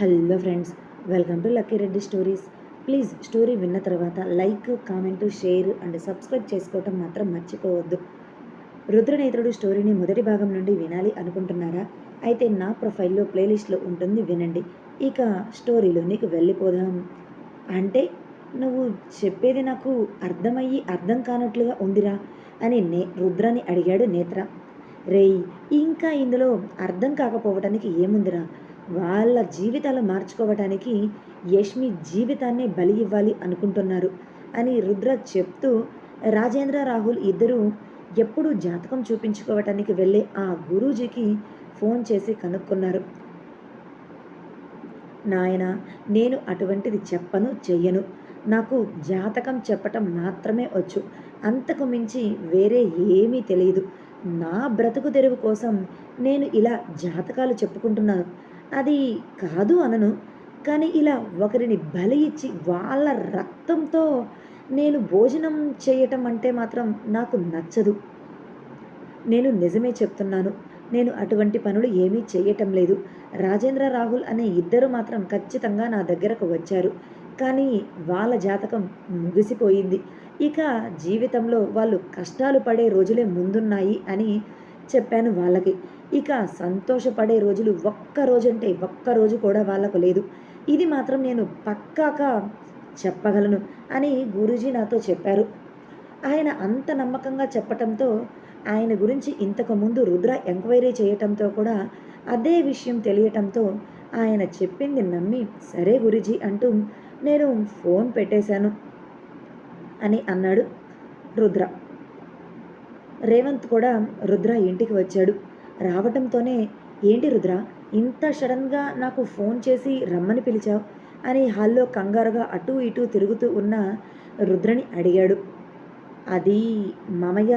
Hello friends welcome to Lucky Reddy stories. Please story విన్న తర్వాత like comment share and subscribe చేసుకోవటం మాత్రం మర్చిపోవద్దు. రుద్రనేత్రుడు స్టోరీని మొదటి భాగం నుండి వినాలి అనుకుంటున్నారా? అయితే నా ప్రొఫైల్లో ప్లేలిస్ట్లో ఉంటుంది వినండి. ఇక స్టోరీలో నీకు వెళ్ళిపోదాం. అంటే నువ్వు చెప్పేది నాకు అర్థమయ్యి అర్థం కానట్లుగా ఉందిరా అని నే రుద్రని అడిగాడు నేత్ర. రేయ్ ఇంకా ఇందులో అర్థం కాకపోవటానికి ఏముందిరా? వాళ్ళ జీవితాలు మార్చుకోవటానికి యష్మి జీవితాన్ని బలి ఇవ్వాలి అనుకుంటున్నారు అని రుద్ర చెప్తూ రాజేంద్ర రాహుల్ ఇద్దరూ ఎప్పుడూ జాతకం చూపించుకోవటానికి వెళ్ళే ఆ గురూజీకి ఫోన్ చేసి కనుక్కున్నారు. నాయన నేను అటువంటిది చెప్పను చెయ్యను. నాకు జాతకం చెప్పటం మాత్రమే వచ్చు. అంతకు మించి వేరే ఏమీ తెలియదు. నా బ్రతుకు తెరువు కోసం నేను ఇలా జాతకాలు చెప్పుకుంటున్నాను. అది కాదు అనను. కానీ ఇలా ఒకరిని బలి ఇచ్చి వాళ్ళ రక్తంతో నేను భోజనం చేయటం అంటే మాత్రం నాకు నచ్చదు. నేను నిజమే చెప్తున్నాను. నేను అటువంటి పనులు ఏమీ చేయటం లేదు. రాజేంద్ర రాహుల్ అనే ఇద్దరు మాత్రం ఖచ్చితంగా నా దగ్గరకు వచ్చారు. కానీ వాళ్ళ జాతకం ముగిసిపోయింది. ఇక జీవితంలో వాళ్ళు కష్టాలు పడే రోజులే ముందున్నాయి అని చెప్పాను వాళ్ళకి. ఇక సంతోషపడే రోజులు ఒక్క రోజంటే ఒక్క రోజు కూడా వాళ్ళకు లేదు. ఇది మాత్రం నేను పక్కాగా చెప్పగలను అని గురూజీ నాతో చెప్పారు. ఆయన అంత నమ్మకంగా చెప్పటంతో ఆయన గురించి ఇంతకుముందు రుద్ర ఎంక్వైరీ చేయటంతో కూడా అదే విషయం తెలియటంతో ఆయన చెప్పింది నమ్మి సరే గురుజీ అంటూ నేను ఫోన్ పెట్టేశాను అని అన్నాడు రుద్ర. రేవంత్ కూడా రుద్ర ఇంటికి వచ్చాడు. రావటంతోనే ఏంటి రుద్ర ఇంత సడన్గా నాకు ఫోన్ చేసి రమ్మని పిలిచావు? అని హాల్లో కంగారుగా అటూ ఇటూ తిరుగుతూ ఉన్న రుద్రని అడిగాడు. అది మామయ్య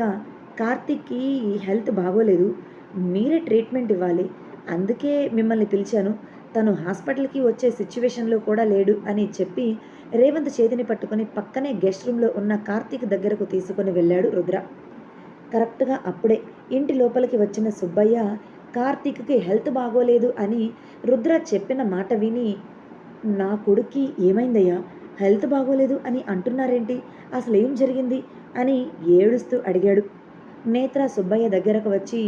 కార్తిక్కి హెల్త్ బాగోలేదు. మీరే ట్రీట్మెంట్ ఇవ్వాలి. అందుకే మిమ్మల్ని పిలిచాను. తను హాస్పిటల్కి వచ్చే సిచ్యువేషన్లో కూడా లేడు అని చెప్పి రేవంత్ చేతిని పట్టుకుని పక్కనే గెస్ట్ రూమ్లో ఉన్న కార్తీక్ దగ్గరకు తీసుకుని వెళ్ళాడు రుద్ర. కరెక్ట్గా అప్పుడే ఇంటి లోపలికి వచ్చిన సుబ్బయ్య కార్తీక్కి హెల్త్ బాగోలేదు అని రుద్ర చెప్పిన మాట విని నా కొడుక్కి ఏమైందయ్యా? హెల్త్ బాగోలేదు అని అంటున్నారేంటి? అసలు ఏం జరిగింది? అని ఏడుస్తూ అడిగాడు. నేత్ర సుబ్బయ్య దగ్గరకు వచ్చి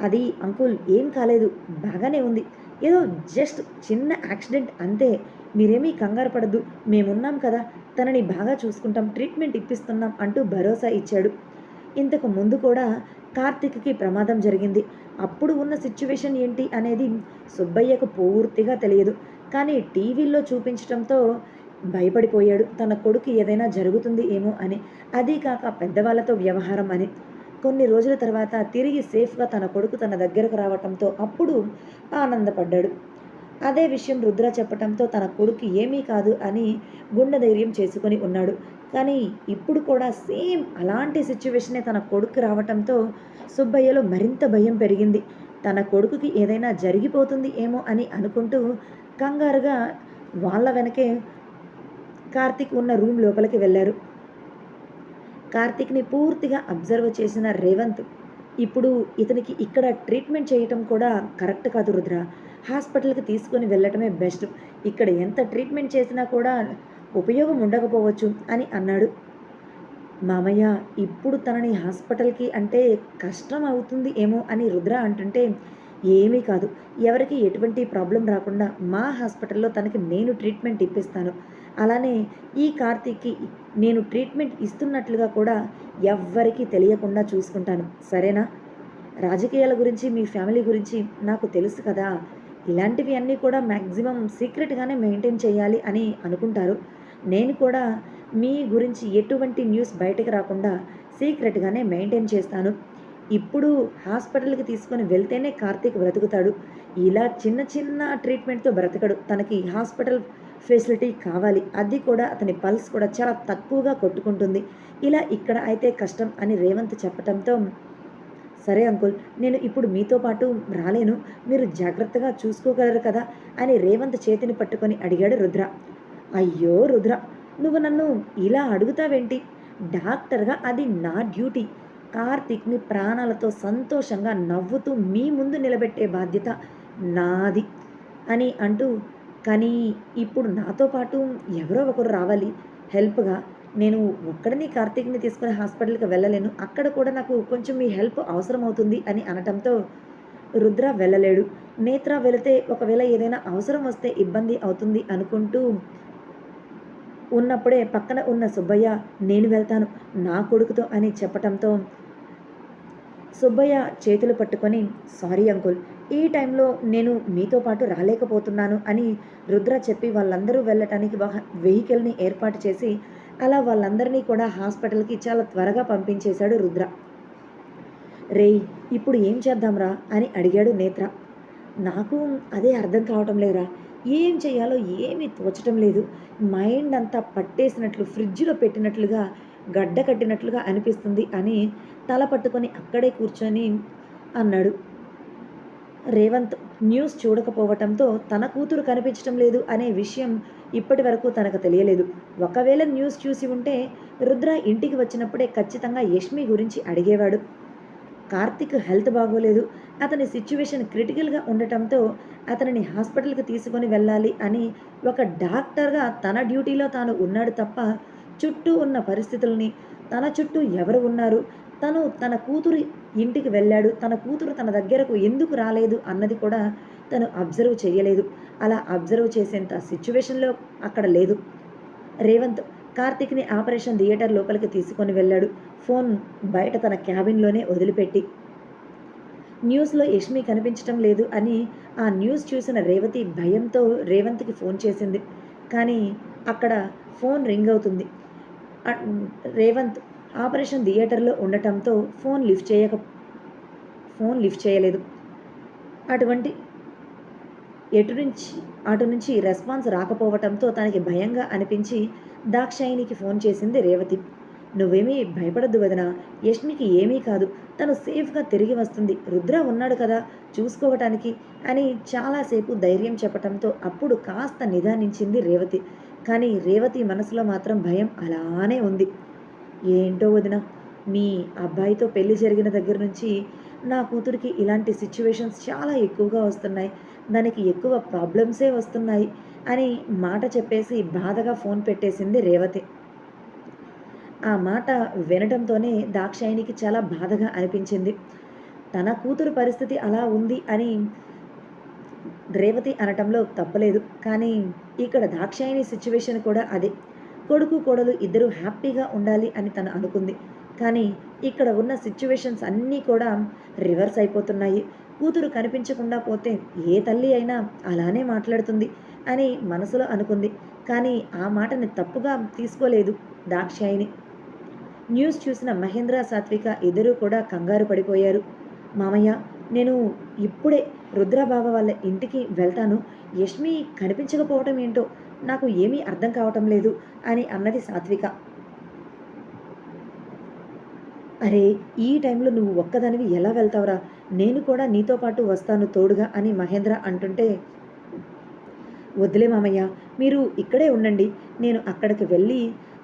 అది అంకుల్ ఏం కాలేదు బాగానే ఉంది. ఏదో జస్ట్ చిన్న యాక్సిడెంట్ అంతే. మీరేమీ కంగారు పడద్దు. మేమున్నాం కదా. తనని బాగా చూసుకుంటాం. ట్రీట్మెంట్ ఇప్పిస్తున్నాం అంటూ భరోసా ఇచ్చాడు. ఇంతకు ముందు కూడా కార్తిక్కి ప్రమాదం జరిగింది. అప్పుడు ఉన్న సిచ్యువేషన్ ఏంటి అనేది సుబ్బయ్యకు పూర్తిగా తెలియదు. కానీ టీవీల్లో చూపించడంతో భయపడిపోయాడు. తన కొడుకు ఏదైనా జరుగుతుంది ఏమో అని. అదీ కాక పెద్దవాళ్ళతో వ్యవహారం అని. కొన్ని రోజుల తర్వాత తిరిగి సేఫ్గా తన కొడుకు తన దగ్గరకు రావటంతో అప్పుడు ఆనందపడ్డాడు. అదే విషయం రుద్ర చెప్పటంతో తన కొడుకు ఏమీ కాదు అని గుండె ధైర్యం చేసుకొని ఉన్నాడు. కానీ ఇప్పుడు కూడా సేమ్ అలాంటి సిచ్యువేషనే తన కొడుకు రావటంతో సుబ్బయ్యలో మరింత భయం పెరిగింది. తన కొడుకుకి ఏదైనా జరిగిపోతుంది ఏమో అని అనుకుంటూ కంగారుగా వాళ్ళ వెనకే కార్తిక్ ఉన్న రూమ్ లోపలికి వెళ్ళారు. కార్తిక్ని పూర్తిగా అబ్జర్వ్ చేసిన రేవంత్ ఇప్పుడు ఇతనికి ఇక్కడ ట్రీట్మెంట్ చేయటం కూడా కరెక్ట్ కాదు రుద్ర. హాస్పిటల్కి తీసుకొని వెళ్ళటమే బెస్ట్. ఇక్కడ ఎంత ట్రీట్మెంట్ చేసినా కూడా ఉపయోగం ఉండకపోవచ్చు అని అన్నాడు. మామయ్య ఇప్పుడు తనని హాస్పిటల్కి అంటే కష్టం అవుతుంది ఏమో అని రుద్ర అంటుంటే ఏమీ కాదు. ఎవరికి ఎటువంటి ప్రాబ్లం రాకుండా మా హాస్పిటల్లో తనకి నేను ట్రీట్మెంట్ ఇప్పిస్తాను. అలానే ఈ కార్తీక్కి నేను ట్రీట్మెంట్ ఇస్తున్నట్లుగా కూడా ఎవ్వరికీ తెలియకుండా చూసుకుంటాను. సరేనా? రాజకీయాల గురించి మీ ఫ్యామిలీ గురించి నాకు తెలుసు కదా. ఇలాంటివి అన్నీ కూడా మ్యాక్సిమం సీక్రెట్గానే మెయింటైన్ చేయాలి అని అనుకుంటారు. నేను కూడా మీ గురించి ఎటువంటి న్యూస్ బయటకు రాకుండా సీక్రెట్గానే మెయింటైన్ చేస్తాను. ఇప్పుడు హాస్పిటల్కి తీసుకొని వెళ్తేనే కార్తీక్ బ్రతుకుతాడు. ఇలా చిన్న చిన్న ట్రీట్మెంట్తో బ్రతకడు. తనకి హాస్పిటల్ ఫెసిలిటీ కావాలి. అది కూడా అతని పల్స్ కూడా చాలా తక్కువగా కొట్టుకుంటుంది. ఇలా ఇక్కడ అయితే కష్టం అని రేవంత్ చెప్పటంతో సరే అంకుల్ నేను ఇప్పుడు మీతో పాటు రాలేను మీరు జాగ్రత్తగా చూసుకోగలరు కదా అని రేవంత్ చేతిని పట్టుకొని అడిగాడు రుద్ర అయ్యో రుద్ర నువ్వు నన్ను ఇలా అడుగుతావేంటి డాక్టర్గా అది నా డ్యూటీ కార్తిక్ని ప్రాణాలతో సంతోషంగా నవ్వుతూ మీ ముందు నిలబెట్టే బాధ్యత నాది అని అంటూ కానీ ఇప్పుడు నాతో పాటు ఎవరో ఒకరు రావాలి హెల్ప్‌గా. నేను ఒక్కడిని కార్తీక్‌ని తీసుకుని హాస్పిటల్‌కి వెళ్ళలేను. అక్కడ కూడా నాకు కొంచెం మీ హెల్ప్ అవసరమవుతుంది అని అనటంతో రుద్ర వెళ్ళలేడు. నేత్ర వెళితే ఒకవేళ ఏదైనా అవసరం వస్తే ఇబ్బంది అవుతుంది అనుకుంటూ ఉన్నప్పుడే పక్కన ఉన్న సుబ్బయ్య నేను వెళ్తాను నా కొడుకుతో అని చెప్పటంతో సుబ్బయ్య చేతులు పట్టుకొని సారీ అంకుల్ ఈ టైంలో నేను మీతో పాటు రాలేకపోతున్నాను అని రుద్ర చెప్పి వాళ్ళందరూ వెళ్ళటానికి వాహ- వెహికల్ని ఏర్పాటు చేసి అలా వాళ్ళందరినీ కూడా హాస్పిటల్కి చాలా త్వరగా పంపించేశాడు రుద్ర. రేయ్ ఇప్పుడు ఏం చేద్దాంరా అని అడిగాడు నేత్ర. నాకు అదే అర్థం కావటం లేదురా. ఏం చేయాలో ఏమీ తోచటం లేదు. మైండ్ అంతా పట్టేసినట్లు ఫ్రిడ్జ్లో పెట్టినట్లుగా గడ్డ కట్టినట్లుగా అనిపిస్తుంది అని తల పట్టుకొని అక్కడే కూర్చొని అన్నాడు. రేవంత్ న్యూస్ చూడకపోవటంతో తన కూతురు కనిపించటం లేదు అనే విషయం ఇప్పటి వరకు తనకు తెలియలేదు. ఒకవేళ న్యూస్ చూసి ఉంటే రుద్ర ఇంటికి వచ్చినప్పుడే ఖచ్చితంగా యష్మి గురించి అడిగేవాడు. కార్తిక్ హెల్త్ బాగోలేదు. అతని సిచ్యువేషన్ క్రిటికల్గా ఉండటంతో అతనిని హాస్పిటల్కి తీసుకొని వెళ్ళాలి అని ఒక డాక్టర్గా తన డ్యూటీలో తాను ఉన్నాడు తప్ప చుట్టూ ఉన్న పరిస్థితుల్ని తన చుట్టూ ఎవరు ఉన్నారు తను తన కూతురు ఇంటికి వెళ్ళాడు తన కూతురు తన దగ్గరకు ఎందుకు రాలేదు అన్నది కూడా తను అబ్జర్వ్ చేయలేదు. అలా అబ్జర్వ్ చేసేంత సిచ్యువేషన్లో అక్కడ లేదు. రేవంత్ కార్తిక్ని ఆపరేషన్ థియేటర్ లోపలికి తీసుకొని వెళ్ళాడు. ఫోన్ బయట తన క్యాబిన్లోనే వదిలిపెట్టి. న్యూస్లో యష్మి కనిపించటం లేదు అని ఆ న్యూస్ చూసిన రేవతి భయంతో రేవంత్కి ఫోన్ చేసింది. కానీ అక్కడ ఫోన్ రింగ్ అవుతుంది. రేవంత్ ఆపరేషన్ థియేటర్లో ఉండటంతో ఫోన్ లిఫ్ట్ చేయక ఫోన్ లిఫ్ట్ చేయలేదు. అటువంటి ఎటు నుంచి అటు నుంచి రెస్పాన్స్ రాకపోవటంతో తనకి భయంగా అనిపించి దాక్షాయినికి ఫోన్ చేసింది రేవతి. నువ్వేమీ భయపడద్దు వదనా యష్మికి ఏమీ కాదు. తను సేఫ్గా తిరిగి వస్తుంది. రుద్ర ఉన్నాడు కదా చూసుకోవటానికి అని చాలాసేపు ధైర్యం చెప్పటంతో అప్పుడు కాస్త నిదానించింది రేవతి. కానీ రేవతి మనసులో మాత్రం భయం అలానే ఉంది. ఏంటో వదిన మీ అబ్బాయితో పెళ్ళి జరిగిన దగ్గర నుంచి నా కూతురికి ఇలాంటి సిచ్యువేషన్స్ చాలా ఎక్కువగా వస్తున్నాయి. దానికి ఎక్కువ ప్రాబ్లమ్సే వస్తున్నాయి అని మాట చెప్పేసి బాధగా ఫోన్ పెట్టేసింది రేవతి. ఆ మాట వినడంతోనే దాక్షాయినికి చాలా బాధగా అనిపించింది. తన కూతురు పరిస్థితి అలా ఉంది అని రేవతి అనటంలో తప్పలేదు. కానీ ఇక్కడ దాక్షాయిని సిచ్యువేషన్ కూడా అదే. కొడుకు కోడలు ఇద్దరు హ్యాపీగా ఉండాలి అని తను అనుకుంది. కానీ ఇక్కడ ఉన్న సిచ్యువేషన్స్ అన్నీ కూడా రివర్స్ అయిపోతున్నాయి. కూతురు కనిపించకుండా పోతే ఏ తల్లి అయినా అలానే మాట్లాడుతుంది అని మనసులో అనుకుంది. కానీ ఆ మాటని తప్పుగా తీసుకోలేదు దాక్షాయిని. న్యూస్ చూసిన మహేంద్ర సాత్విక ఇద్దరూ కూడా కంగారు పడిపోయారు. మామయ్య నేను ఇప్పుడే రుద్రబాబా వాళ్ళ ఇంటికి వెళ్తాను. యష్మి కనిపించకపోవటం ఏంటో నాకు ఏమీ అర్థం కావటం లేదు అని అన్నది సాత్విక. అరే ఈ టైంలో నువ్వు ఒక్కదానివి ఎలా వెళ్తావురా? నేను కూడా నీతో పాటు వస్తాను తోడుగా అని మహేంద్ర అంటుంటే వద్దులే మామయ్య మీరు ఇక్కడే ఉండండి. నేను అక్కడికి వెళ్ళి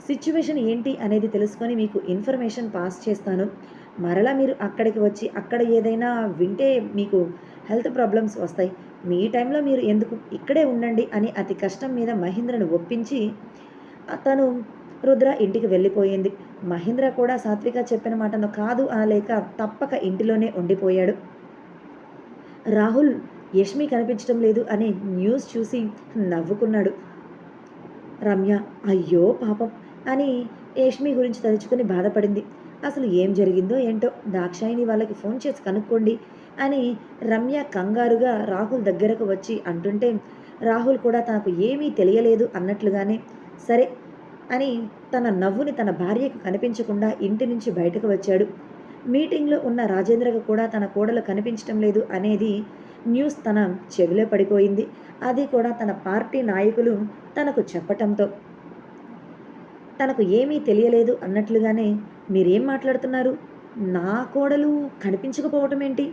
సిచ్యువేషన్ ఏంటి అనేది తెలుసుకొని మీకు ఇన్ఫర్మేషన్ పాస్ చేస్తాను. మరలా మీరు అక్కడికి వచ్చి అక్కడ ఏదైనా వింటే మీకు హెల్త్ ప్రాబ్లమ్స్ వస్తాయి. మీ టైంలో మీరు ఎందుకు ఇక్కడే ఉండండి అని అతి కష్టం మీద మహేంద్రను ఒప్పించి తను రుద్ర ఇంటికి వెళ్ళిపోయింది. మహేంద్ర కూడా సాత్విక చెప్పిన మాటను కాదు అనలేక తప్పక ఇంటిలోనే ఉండిపోయాడు. రాహుల్ యష్మి కనిపించడం లేదు అనే న్యూస్ చూసి నవ్వుకున్నాడు. రమ్య అయ్యో పాపం అని యష్మి గురించి తలుచుకుని బాధపడింది. అసలు ఏం జరిగిందో ఏంటో దాక్షాయిని వాళ్ళకి ఫోన్ చేసి కనుక్కోండి అని రమ్య కంగారుగా రాహుల్ దగ్గరకు వచ్చి అంటుంటే రాహుల్ కూడా తనకు ఏమీ తెలియలేదు అన్నట్లుగానే సరే అని తన నవ్వుని తన భార్యకు కనిపించకుండా ఇంటి నుంచి బయటకు వచ్చాడు. మీటింగ్లో ఉన్న రాజేంద్రకు కూడా తన కోడలు కనిపించడం లేదు అనేది న్యూస్ తన చెవిలో పడిపోయింది. అది కూడా తన పార్టీ నాయకులు తనకు చెప్పటంతో. తనకు ఏమీ తెలియలేదు అన్నట్లుగానే మీరేం మాట్లాడుతున్నారు? నా కోడలు కనిపించకపోవటం ఏంటి?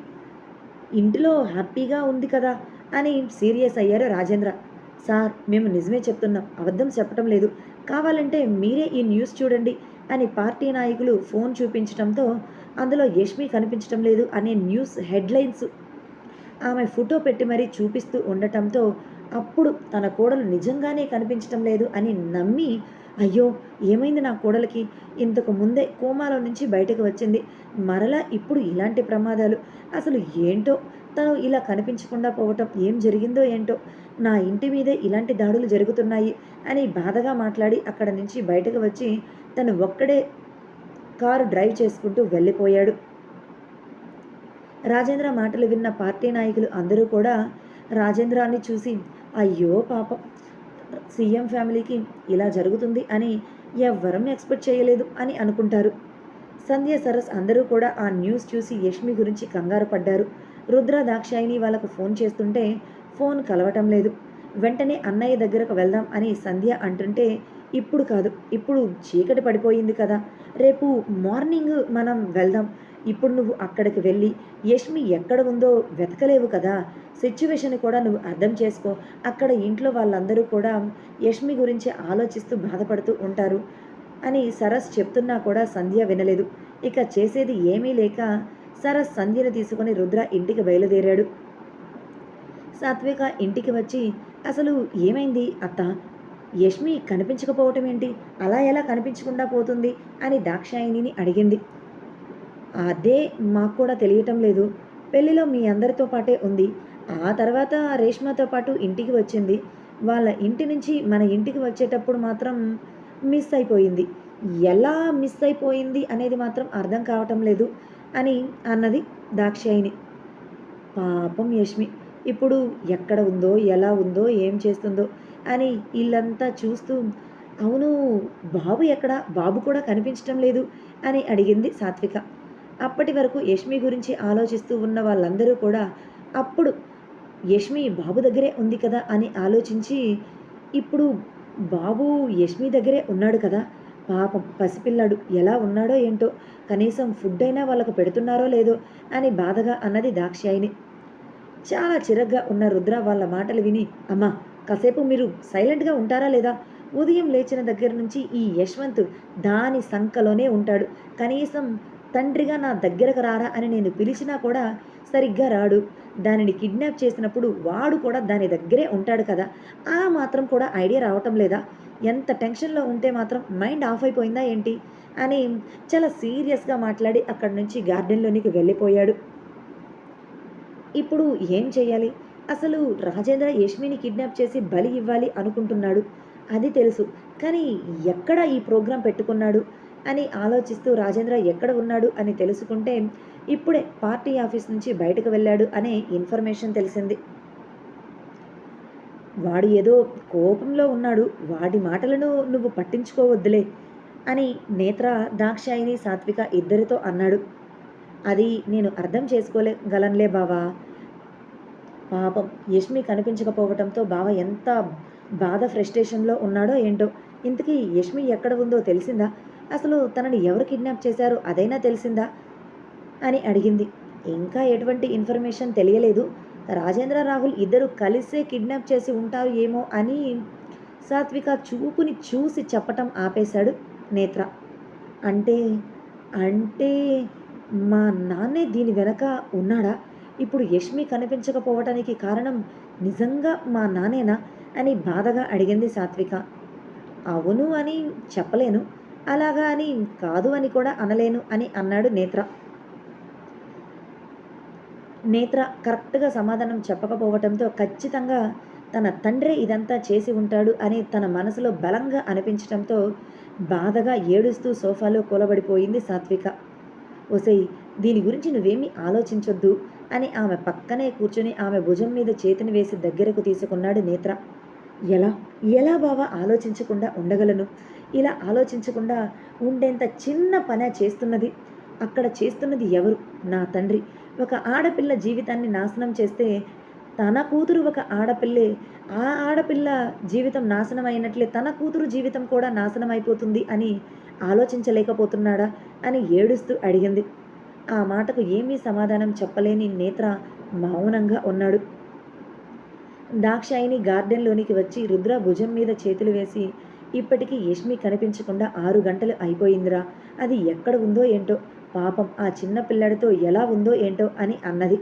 ఇంటిలో హ్యాపీగా ఉంది కదా అని సీరియస్ అయ్యారు రాజేంద్ర. సార్ మేము నిజమే చెప్తున్నాం. అబద్ధం చెప్పటం లేదు. కావాలంటే మీరే ఈ న్యూస్ చూడండి అని పార్టీ నాయకులు ఫోన్ చూపించడంతో అందులో యష్మి కనిపించడం లేదు అనే న్యూస్ హెడ్లైన్స్. ఆమె ఫోటో పెట్టి మరీ చూపిస్తూ ఉండటంతో అప్పుడు తన కోడలు నిజంగానే కనిపించటం లేదు అని నమ్మి అయ్యో ఏమైంది నా కోడలికి? ఇంతకు ముందే కోమాలో నుంచి బయటకు వచ్చింది. మరలా ఇప్పుడు ఇలాంటి ప్రమాదాలు. అసలు ఏంటో తను ఇలా కనిపించకుండా పోవటం ఏం జరిగిందో ఏంటో నా ఇంటి మీదే ఇలాంటి దాడులు జరుగుతున్నాయి అని బాధగా మాట్లాడి అక్కడ నుంచి బయటకు వచ్చి తను ఒక్కడే కారు డ్రైవ్ చేసుకుంటూ వెళ్ళిపోయాడు. రాజేంద్ర మాటలు విన్న పార్టీ నాయకులు అందరూ కూడా రాజేంద్రాన్ని చూసి అయ్యో పాపం సీఎం ఫ్యామిలీకి ఇలా జరుగుతుంది అని ఎవ్వరం ఎక్స్పెక్ట్ చేయలేదు అని అనుకుంటారు. సంధ్య సరస్ అందరూ కూడా ఆ న్యూస్ చూసి యష్మి గురించి కంగారు పడ్డారు. రుద్ర దాక్షాయిని వాళ్ళకు ఫోన్ చేస్తుంటే ఫోన్ కలవటం లేదు. వెంటనే అన్నయ్య దగ్గరకు వెళ్దాం అని సంధ్య అంటుంటే ఇప్పుడు కాదు ఇప్పుడు చీకటి పడిపోయింది కదా. రేపు మార్నింగ్ మనం వెళ్దాం. ఇప్పుడు నువ్వు అక్కడికి వెళ్ళి యష్మి ఎక్కడ ఉందో వెతకలేవు కదా. సిచ్యువేషన్ కూడా నువ్వు అర్థం చేసుకో. అక్కడ ఇంట్లో వాళ్ళందరూ కూడా యష్మి గురించి ఆలోచిస్తూ బాధపడుతూ ఉంటారు అని సరస్ చెప్తున్నా కూడా సంధ్య వినలేదు. ఇక చేసేది ఏమీ లేక సరస్ సంధ్యను తీసుకుని రుద్ర ఇంటికి బయలుదేరాడు. సాత్విక ఇంటికి వచ్చి అసలు ఏమైంది అత్త? యష్మి కనిపించకపోవటం ఏంటి? అలా ఎలా కనిపించకుండా పోతుంది? అని దాక్షాయినిని అడిగింది. అదే మాకు కూడా తెలియటం లేదు. పెళ్ళిలో మీ అందరితో పాటే ఉంది. ఆ తర్వాత రేష్మతో పాటు ఇంటికి వచ్చింది. వాళ్ళ ఇంటి నుంచి మన ఇంటికి వచ్చేటప్పుడు మాత్రం మిస్ అయిపోయింది. ఎలా మిస్ అయిపోయింది అనేది మాత్రం అర్థం కావటం లేదు. అని అన్నది దాక్షాయిని పాపం యష్మి ఇప్పుడు ఎక్కడ ఉందో ఎలా ఉందో ఏం చేస్తుందో అని వీళ్ళంతా చూస్తూ అవును బాబు ఎక్కడ? బాబు కూడా కనిపించటం లేదు అని అడిగింది సాత్విక. అప్పటి వరకు యష్మి గురించి ఆలోచిస్తూ ఉన్న వాళ్ళందరూ కూడా అప్పుడు యష్మి బాబు దగ్గరే ఉంది కదా అని ఆలోచించి ఇప్పుడు బాబు యష్మి దగ్గరే ఉన్నాడు కదా పాపం పసిపిల్లాడు ఎలా ఉన్నాడో ఏంటో కనీసం ఫుడ్ అయినా వాళ్ళకు పెడుతున్నారో లేదో అని బాధగా అన్నది దాక్షాయిని చాలా చిరగ్గా ఉన్న రుద్ర వాళ్ళ మాటలు విని అమ్మా కాసేపు మీరు సైలెంట్గా ఉంటారా లేదా? ఉదయం లేచిన దగ్గర నుంచి ఈ యశ్వంత్ దాని సంకలోనే ఉంటాడు. కనీసం తండ్రిగా నా దగ్గరకు రారా అని నేను పిలిచినా కూడా సరిగ్గా రాడు. దానిని కిడ్నాప్ చేసినప్పుడు వాడు కూడా దాని దగ్గరే ఉంటాడు కదా? ఆ మాత్రం కూడా ఐడియా రావటం లేదా? ఎంత టెన్షన్లో ఉంటే మాత్రం మైండ్ ఆఫ్ అయిపోయిందా ఏంటి? అని చాలా సీరియస్గా మాట్లాడి అక్కడి నుంచి గార్డెన్లోనికి వెళ్ళిపోయాడు. ఇప్పుడు ఏం చేయాలి? అసలు రాజేంద్ర యష్మిని కిడ్నాప్ చేసి బలి ఇవ్వాలి అనుకుంటున్నాడు. అది తెలుసు. కానీ ఎక్కడ ఈ ప్రోగ్రాం పెట్టుకున్నాడు? అని ఆలోచిస్తూ రాజేంద్ర ఎక్కడ ఉన్నాడు అని తెలుసుకుంటే ఇప్పుడే పార్టీ ఆఫీస్ నుంచి బయటకు వెళ్ళాడు అనే ఇన్ఫర్మేషన్ తెలిసింది. వాడు ఏదో కోపంలో ఉన్నాడు వాడి మాటలను నువ్వు పట్టించుకోవద్దులే అని నేత్ర దాక్షాయిని సాత్విక ఇద్దరితో అన్నాడు. అది నేను అర్థం చేసుకోలేగలనులే బావా. పాపం యష్మి కనిపించకపోవటంతో బావ ఎంత బాధ ఫ్రస్ట్రేషన్లో ఉన్నాడో ఏంటో. ఇంతకీ యష్మి ఎక్కడ ఉందో తెలిసిందా? అసలు తనని ఎవరు కిడ్నాప్ చేశారో అదైనా తెలిసిందా? అని అడిగింది. ఇంకా ఎటువంటి ఇన్ఫర్మేషన్ తెలియలేదు. రాజేంద్ర రాహుల్ ఇద్దరు కలిసే కిడ్నాప్ చేసి ఉంటారు ఏమో అని సాత్విక చూపుని చూసి చెప్పటం ఆపేశాడు నేత్ర. అంటే అంటే మా నాన్నే దీని వెనక ఉన్నాడా? ఇప్పుడు యష్మి కనిపించకపోవటానికి కారణం నిజంగా మా నానేనా అని బాధగా అడిగింది సాత్విక. అవును అని చెప్పలేను అలాగా అని కాదు అని కూడా అనలేను అని అన్నాడు నేత్ర. నేత్ర కరెక్ట్గా సమాధానం చెప్పకపోవటంతో ఖచ్చితంగా తన తండ్రి ఇదంతా చేసి ఉంటాడు అని తన మనసులో బలంగా అనిపించడంతో బాధగా ఏడుస్తూ సోఫాలో కూలబడిపోయింది సాత్విక. ఒసై దీని గురించి నువ్వేమీ ఆలోచించొద్దు అని ఆమె పక్కనే కూర్చొని ఆమె భుజం మీద చేతిని వేసి దగ్గరకు తీసుకున్నాడు నేత్ర. ఎలా? ఎలా బావా ఆలోచించకుండా ఉండగలను? ఇలా ఆలోచించకుండా ఉండేంత చిన్న పనే చేస్తున్నది. అక్కడ చేస్తున్నది ఎవరు? నా తండ్రి. ఒక ఆడపిల్ల జీవితాన్ని నాశనం చేస్తే తన కూతురు ఒక ఆడపిల్లే ఆ ఆడపిల్ల జీవితం నాశనం అయినట్లే తన కూతురు జీవితం కూడా నాశనం అయిపోతుంది అని ఆలోచించలేకపోతున్నాడా అని ఏడుస్తూ అడిగింది. ఆ మాటకు ఏమీ సమాధానం చెప్పలేని నేత్ర మౌనంగా ఉన్నాడు. దాక్షాయిని గార్డెన్లోనికి వచ్చి రుద్ర భుజం మీద చేతులు వేసి ఇప్పటికీ యష్మి కనిపించకుండా ఆరు గంటలు అయిపోయిందిరా అది ఎక్కడ ఉందో ఏంటో పాపం ఆ చిన్న పిల్లడితో ఎలా ఉందో ఏంటో అని అన్నది.